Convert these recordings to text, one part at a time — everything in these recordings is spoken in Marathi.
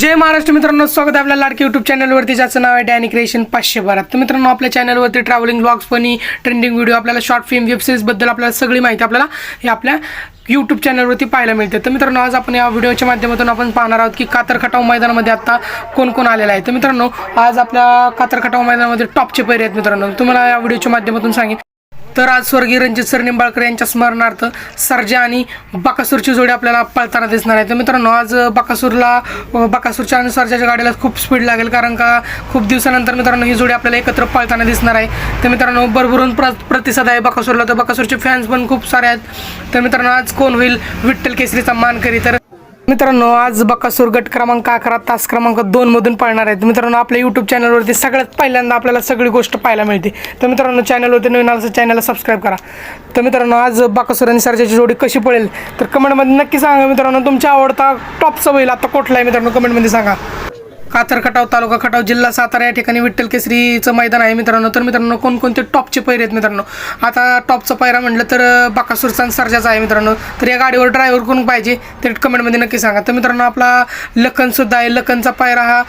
जय महाराष्ट्र मित्रांनो स्वागत आपल्या लाडके यूट्यूब चॅनलवरती ज्याचं नाव आहे डॅनी क्रिएशन पाचशे बारा. तर मित्रांनो आपल्या चॅनलवरती travelling blogs funny trending video आपल्याला शॉर्ट फिल्म वेब सिरीजबद्दल आपल्याला सगळी माहिती आपल्याला हे आपल्या यूट्यूब चॅनलवरती पाहायला मिळते. तर मित्रांनो आज आपण या व्हिडिओच्या माध्यमातून आपण पाहणार आहोत की कातर खटाव मैदानामध्ये आता कोण कोण आलेला आहे. तर मित्रांनो आज आपल्या कातर खटाव मैदानामध्ये टॉपचे पैरे आहेत मित्रांनो. तुम्हाला या व्हिडिओच्या माध्यमातून सांगेन. तर आज स्वर्गीय रणजित सर निंबाळकर यांच्या स्मरणार्थ सर्जा आणि बाकासूरची जोडी आपल्याला पळताना दिसणार आहे. तर मित्रांनो आज बाकासूरला बाकासूरच्या आणि सर्जाच्या गाडीला खूप स्पीड लागेल कारण का खूप दिवसानंतर मित्रांनो ही जोडी आपल्याला एकत्र पळताना दिसणार आहे. तर मित्रांनो भरभरून प्र प्रतिसाद आहे बाकासूरला. तर बाकासूरचे फॅन्स पण खूप सारे आहेत. तर मित्रांनो आज कोण होईल? विठ्ठल केसरीचा मान करी तर मित्रांनो आज बकासूर गट क्रमांक अकरा तास क्रमांक दोन मधून पळणार आहेत मित्रांनो आपल्या यूट्यूब चॅनलवरती सगळ्यात पहिल्यांदा आपल्याला सगळी गोष्ट पाहायला मिळते. तर मित्रांनो चॅनलवरती नवीन आलं चॅनलला सबस्क्राईब करा. तर मित्रांनो आज बकासूर आणि सरजाची जोडी कशी पळेल? तर कमेंटमध्ये नक्की सांगा मित्रांनो. तुमच्या आवडता टॉपचा होईल. आता कुठला आहे मित्रांनो? कमेंटमध्ये सांगा. कातर खटाव तालुका खटाव जिल्हा सातारा या ठिकाणी विठ्ठल केसरीचं मैदान आहे मित्रांनो. तर मित्रांनो कोणकोणते टॉपचे पैरे आहेत मित्रांनो? आता टॉपचा पैरा म्हटलं तर बाकासूरचा आणि सर्जाचा आहे मित्रांनो. तर या गाडीवर ड्रायव्हर कोण पाहिजे? ते कमेंटमध्ये नक्की सांगा. तर मित्रांनो आपला लखनसुद्धा आहे. लखनचा पायरा हा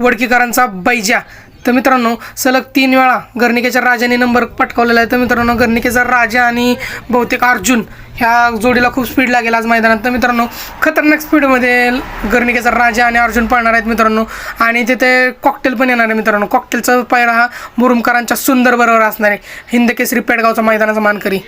वडकीकरांचा बैजा. तर मित्रांनो सलग तीन वेळा गर्णिकेच्या राजाने नंबर पटकावलेला आहे. तर मित्रांनो गर्णिकेचा राजा आणि बहुतेक अर्जुन ह्या जोडीला खूप स्पीड लागेल आज मैदानात. तर मित्रांनो खतरनाक स्पीडमध्ये गर्णिकेचा राजा आणि अर्जुन पळणार आहेत मित्रांनो. आणि तिथे कॉकटेल पण येणार आहे मित्रांनो. कॉकटेलचा पायरा हा मुरुमकरांच्या सुंदर बरोबर असणार आहे. हिंद केसरी पेडगावचा मैदानाचा मानकरी.